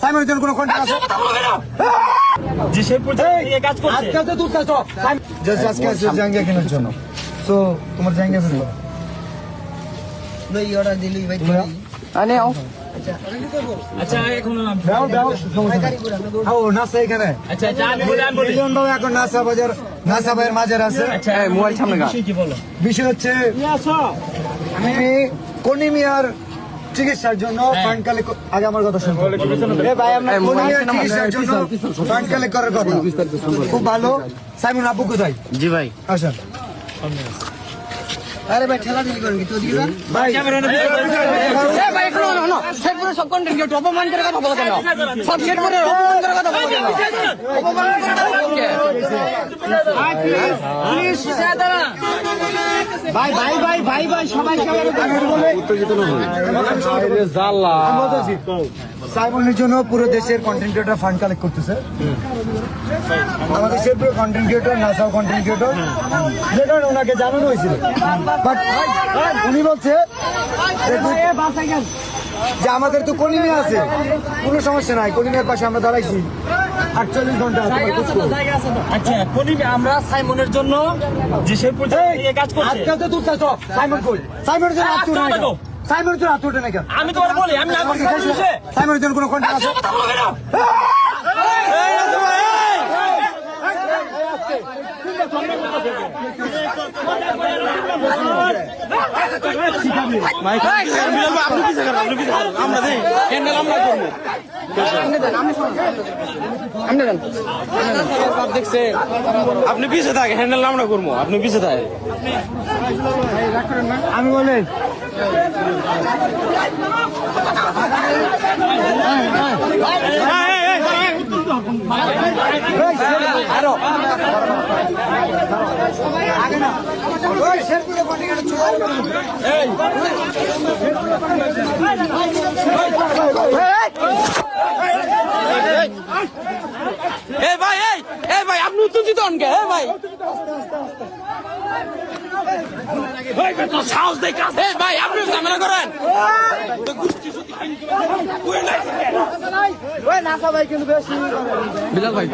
সাইমনের জন্য কোনো কন্ট্যাক্ট আছে। যে নিয়ে কাজ করছে। আজকে তো দূর কাজ জাস্ট আজকে আছে জাঙ্গিয়া কেনার জন্য। তো তোমার জাঙ্গিয়া ফেলব ভাই অর্ডার দিলি ভাই আচ্ছা। এখন আমি- দাও দাও ও নাসা এখানে। আচ্ছা আচ্ছা এখন নাসা বাজার নাসা ভাইয়ের আছে। আচ্ছা মোবাইল সামনে বিষয় কি বলো? বিষয় হচ্ছে আমি কনিমিয়ার চিকিৎসার জন্য ফান্ড কালেক্ট আগে আমার কথা শুনুন কনিমিয়ার চিকিৎসার জন্য ফান্ড কালেক্ট করার কথা? খুব ভালো। সাইমন আপু কোথায়? জি ভাই। আসেন। আরে ভাই ঠেলা দিলি করেন কি? তো দিবা? ভাই ভাই একটু না না শেরপুরের সব কন্টেন্ট অপমান করে কথা বলতে না সব শেরপুরের অপমান করে কথা বলতে না অপমান করে কথা বলতে সাইমনের জন্য পুরো দেশের কন্টেন্ট ফান্ড কালেক্ট করতেছে। আমাদের শেরপুরের কন্টেন্ট ক্রিয়েটর নাসাও কন্টেন্ট ওনাকে জানানো হয়েছিল। বাট উনি বলছে যে আমাদের তো কলিমে আছে। কোনো সমস্যা নাই, কলিমের পাশে আমরা দাঁড়াইছি। আটচল্লিশ ঘণ্টা আছে আচ্ছা করি আমরা সাইমনের জন্য যে সেই পর্যায়ে নিয়ে কাজ করছে। আজকাল তো দূর কাজ সাইমন কই? সাইমনের জন্য হাত তুলে আজকাল তো। সাইমনের জন্য হাত তুলে আমি তোমার বলি আমি সাইমনের জন্য কোনো কন্ট্যাক্ট আছে? আপনি পিছে থাকে হ্যান্ডেল আমরা করব আপনি পিছে থাকে আমি বলেন এ ভাই এই এ ভাই আপনি উত্তেজিত হন কে? ভাই। সাহস দেখ এ ভাই আপনি ঝামেলা করেন। বিলাল ভাই।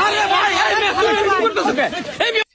আরে ভাই এই মেয়ে করতেছে কে এই